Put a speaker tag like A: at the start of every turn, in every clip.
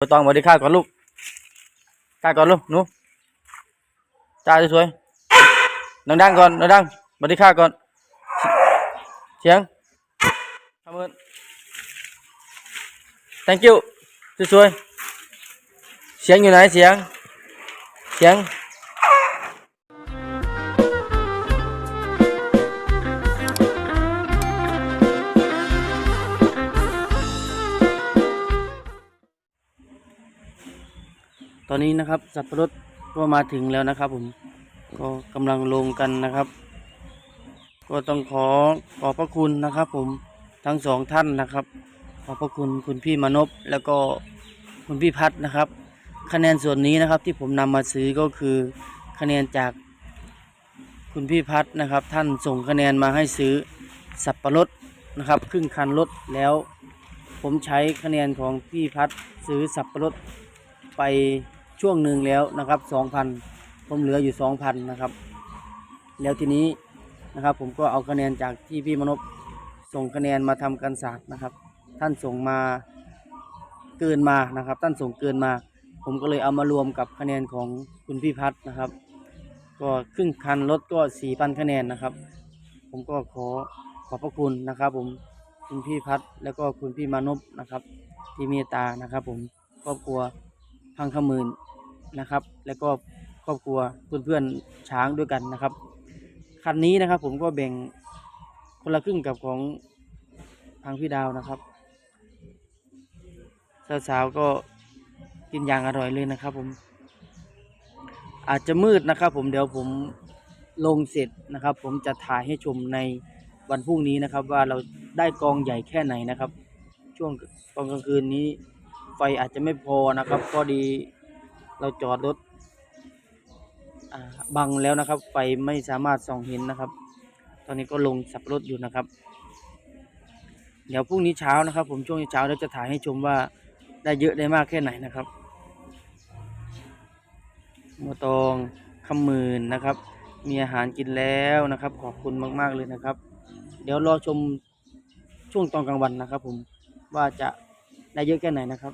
A: ไม่ต้องสวัสดีค่าก่อนลูกค่าก่อนลูกหนูจ้าสวยๆดังๆก่อนดังๆสวัสดีค่าก่อนเสียงทำมือ thank you สวยๆเสียงอยู่ไหนเสียงเสียง ตอนนี้นะครับสับปะรดก็มาถึงแล้วนะครับผมก็กำลังลงกันนะครับ ก็ต้องขอขอบพระคุณนะครับ ผมทั้งสองท่านนะครับ ขอบพระคุณคุณพี่มานพแล้วก็คุณพี่พัฒนะครับ คะแนนส่วนนี้นะครับที่ผมนำมาซื้อก็คือคะแนนจากคุณพี่พัฒนะครับ ท่านส่งคะแนนมาให้ซื้อสับปะรดนะครับครึ่งคันรถแล้ว ผมใช้คะแนนของพี่พัฒซื้อสับปะรดไป ช่วงหนึ่งแล้วนะครับสองพันผมเหลืออยู่สองพันนะครับ แล้วทีนี้นะครับ ผมก็เอาคะแนนจากที่พี่มนพส่งคะแนนมาทำการศาสตร์นะครับ ท่านส่งมาเกินมานะครับ ท่านส่งเกินมา ผมก็เลยเอามารวมกับคะแนนของคุณพี่พัฒน์นะครับ ก็ครึ่งคันรถก็สี่พันคะแนนนะครับ ผมก็ขอขอบพระคุณนะครับ ผมคุณพี่พัฒน์แล้วก็คุณพี่มานพนะครับ ที่เมตตานะครับ ผมครอบครัวพังขมื่น นะครับ แล้วก็ครอบครัวเพื่อนๆช้างด้วยกันนะครับ คันนี้นะครับผมก็แบ่งคนละครึ่งกับของทางพี่ดาวนะครับสาวๆก็กินอย่างอร่อยเลยนะครับ ผม อาจจะมืดนะครับ ผมเดี๋ยวผมลงเสร็จนะครับ ผมจะถ่ายให้ชมในวันพรุ่งนี้นะครับ ว่าเราได้กองใหญ่แค่ไหนนะครับ ช่วงตอนกลางคืนนี้ ไฟอาจจะไม่พอนะครับพอดี เราจอดรถบังแล้วนะครับ ไฟไม่สามารถส่องเห็นนะครับ ตอนนี้ก็ลงสับรถอยู่นะครับ เดี๋ยวพรุ่งนี้เช้านะครับ ผมช่วงเช้าเราจะถ่ายให้ชมว่าได้เยอะได้มากแค่ไหนนะครับมัวตองคำมื่นนะครับ มีอาหารกินแล้วนะครับ ขอบคุณมาก ๆ เลยนะครับ เดี๋ยวรอชมช่วงตอนกลางวันนะครับ ผมว่าจะได้เยอะแค่ไหนนะครับ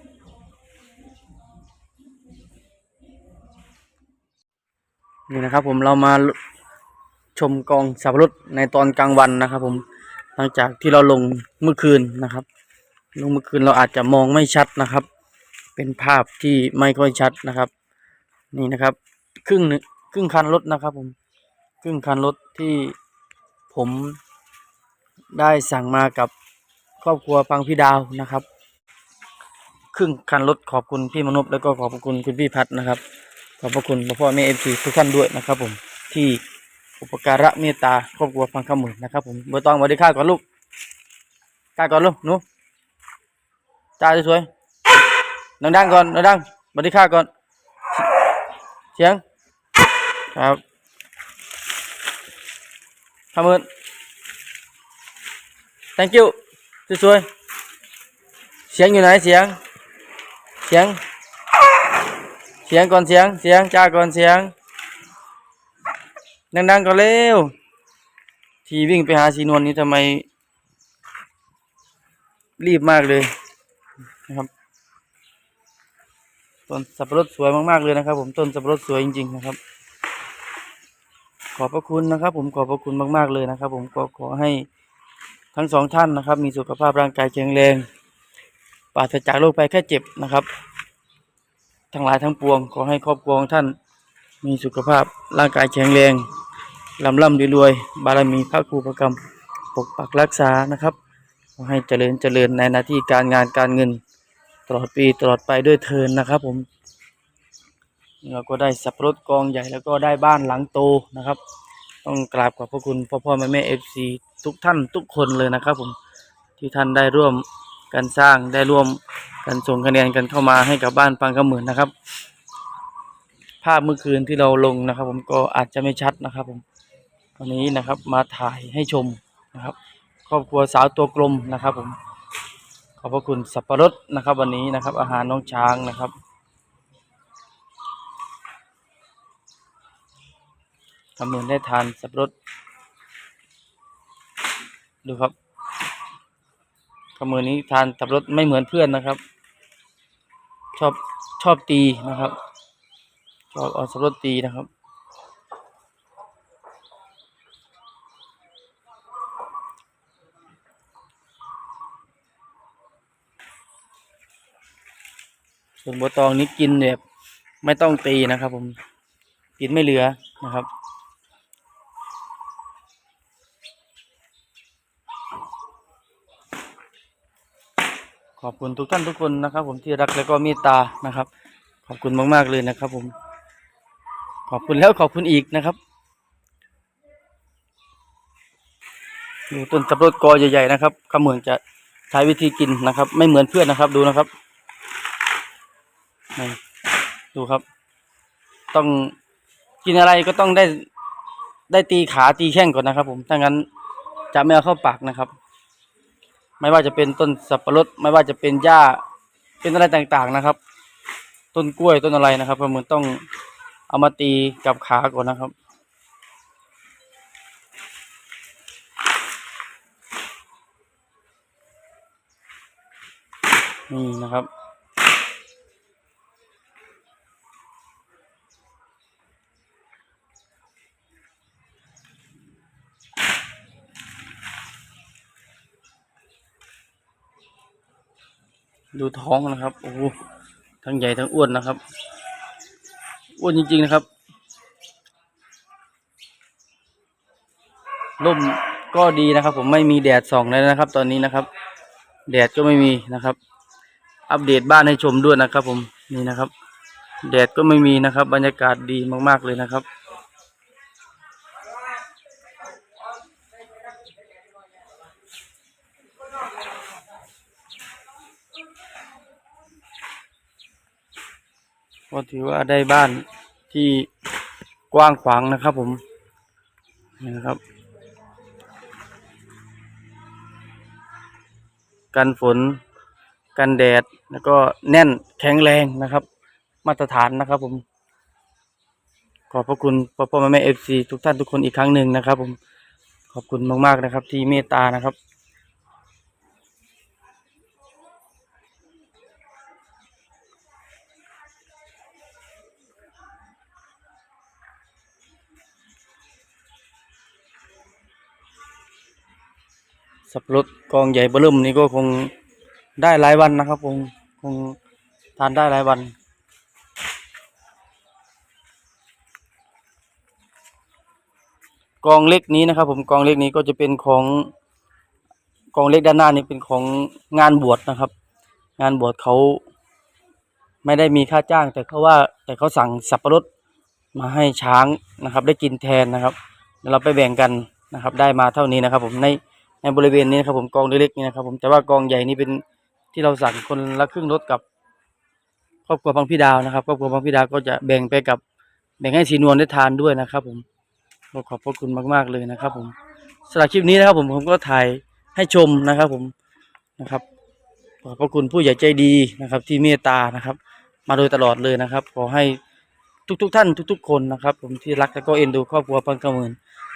A: นี่นะครับผมเรามาชมกองสับปะรดในตอนกลางวันนะครับ ผมหลังจากที่เราลงเมื่อคืนนะครับ ลงเมื่อคืนเราอาจจะมองไม่ชัดนะครับ เป็นภาพที่ไม่ค่อยชัดนะครับ นี่นะครับ ครึ่งหนึ่งครึ่งคันรถนะครับ ผมครึ่งคันรถที่ผมได้สั่งมากับครอบครัวปังพี่ดาวนะครับ ครึ่งคันรถขอบคุณพี่มนุษย์แล้วก็ขอบคุณคุณพี่พัฒนะครับ อบพระคุณพ่อพ่อแม่เอฟซีทุกท่านด้วยนะครับผมที่อุปการะเมตตาครอบครัวฟังคำหมื่นนะครับผมเบอร์ตองสวัสดีค่าก่อนลูกค่าก่อนลูกหนูจ้าสวยๆดังๆก่อนดังๆสวัสดีค่าก่อนเสียงครับทำมือ thank you สวยๆเสียงอยู่ไหนเสียงเสียง สียงก่อนเสียงเสียงจ้าก่อนเสียงดังๆก่อนเร็ว ทีวิ่งไปหาสีนวลนี้ทำไม รีบมากเลยนะครับ ต้นสับปะรดสวยมากๆเลยนะครับ ผมต้นสับปะรดสวยจริง ๆ นะครับ ขอบพระคุณนะครับ ผมขอบพระคุณมาก ๆเลยนะครับ ผมก็ขอให้ทั้งสองท่านนะครับ มีสุขภาพร่างกายแข็งแรงปราศจากโรคภัยแค่เจ็บนะครับ ทั้งหลายทั้งปวง ขอให้ครอบครัวของท่านมีสุขภาพร่างกายแข็งแรงลำล่ำรวยๆบารมีพระครูประกรรมปกปักรักษานะครับขอให้เจริญเจริญในหน้าที่การงานการเงิน ตลอดปีตลอดไปด้วยเทินนะครับ ผมเราก็ได้สับรดกองใหญ่แล้วก็ได้บ้านหลังโตนะครับ ต้องกราบขอบพระคุณพ่อพ่อแม่แม่เอฟซีทุกท่านทุกคนเลยนะครับ ผมที่ท่านได้ร่วม กันสร้างได้ร่วมกันส่งคะแนนกันเข้ามาให้กับบ้านปังกระหมื่นนะครับ ภาพเมื่อคืนที่เราลงนะครับ ผมก็อาจจะไม่ชัดนะครับผมวันนี้นะครับมาถ่ายให้ชมนะครับ ครอบครัวสาวตัวกลมนะครับ ผมขอบพระคุณสับปะรดนะครับ วันนี้นะครับ อาหารน้องช้างนะครับทำเหมือนได้ทานสับปะรดดูครับ มือนี้ทานสับปะรดไม่เหมือนเพื่อนนะครับ ชอบชอบตีนะครับ ชอบเอาสับปะรดตีนะครับส่วนบัวตองนี้กินแบบไม่ต้องตีนะครับ ผมกินไม่เหลือนะครับ ขอบคุณทุกท่านทุกคนนะครับ ผมที่รักและก็เมตตานะครับ ขอบคุณมากๆเลยนะครับ ผม ขอบคุณแล้วขอบคุณอีกนะครับดูต้นสับปะรดกอใหญ่ๆนะครับขเหมือนจะใช้วิธีกินนะครับ ไม่เหมือนเพื่อนนะครับ ดูนะครับดูครับ ต้องกินอะไรก็ต้องได้ได้ตีขาตีแข้งก่อนนะครับ ผมถ้างั้นจะไม่เอาเข้าปากนะครับ ไม่ว่าจะเป็นต้นสับปะรดไม่ว่าจะเป็นหญ้าเป็นอะไรต่างๆนะครับ ต้นกล้วยต้นอะไรนะครับประเมินต้องเอามาตีกับขาก่อนนะครับ นี่นะครับ ดูท้องนะครับ โอ้โหทั้งใหญ่ทั้งอ้วนนะครับ อ้วนจริง ๆ นะครับร่มก็ดีนะครับ ผมไม่มีแดดส่องเลยนะครับ ตอนนี้นะครับ แดดก็ไม่มีนะครับ อัปเดตบ้านให้ชมด้วยนะครับ ผมนี่นะครับ แดดก็ไม่มีนะครับ บรรยากาศดีมาก ๆเลยนะครับ ก็ถือว่าได้บ้านที่กว้างขวางนะครับผมนี่นะครับ กันฝน กันแดด แล้วก็แน่นแข็งแรงนะครับ มาตรฐานนะครับผม ขอบพระคุณพ่อพ่อแม่แม่เอฟซีทุกท่านทุกคนอีกครั้งหนึ่งนะครับผม ขอบคุณมาก ๆ นะครับ ที่เมตตานะครับ สับปะรดกองใหญ่เบอร์เริ่มนี้ก็คงได้หลายวันนะครับ คงคงทานได้หลายวัน กองเล็กนี้นะครับ ผมกองเล็กนี้ก็จะเป็นของกองเล็กด้านหน้านี้เป็นของงานบวชนะครับ งานบวชเขาไม่ได้มีค่าจ้าง แต่เขาว่าแต่เขาสั่งสับปะรดมาให้ช้างนะครับ ได้กินแทนนะครับเราไปแบ่งกันนะครับ ได้มาเท่านี้นะครับ ผมใน ในบริเวณนี้นะครับผมกองเล็กๆนี่นะครับผมแต่ว่ากองใหญ่นี่เป็นที่เราสั่งคนละครึ่งรถกับ ครอบครัวพังพี่ดาวนะครับครอบครัวพังพี่ดาวก็จะแบ่งไปกับแบ่งให้สีนวลได้ทานด้วยนะครับ ผมก็ขอบพระคุณมากๆเลยนะครับ ผมสำหรับคลิปนี้นะครับผมผมก็ถ่ายให้ชมนะครับ ผมนะครับขอบพระคุณผู้ใหญ่ใจดีนะครับ ที่เมตตานะครับ มาโดยตลอดเลยนะครับ ขอให้ทุกๆทท่านทุก ๆ คนนะครับ ผมที่รักและก็เอ็นดูครอบครัวพังกระเมิน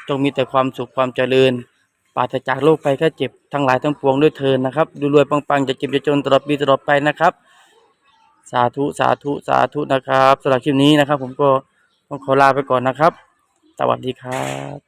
A: จงมีแต่ความสุขความเจริญ ปราศจากโรคภัยแค่เจ็บทั้งหลายทั้งปวงด้วยเทินนะครับ ดูรวยปังๆจะเจ็บจะจนตลอดปีตลอดไปนะครับ สาธุสาธุสาธุนะครับสำหรับคลิปนี้นะครับ ผมก็ต้องขอลาไปก่อนนะครับ สวัสดีครับ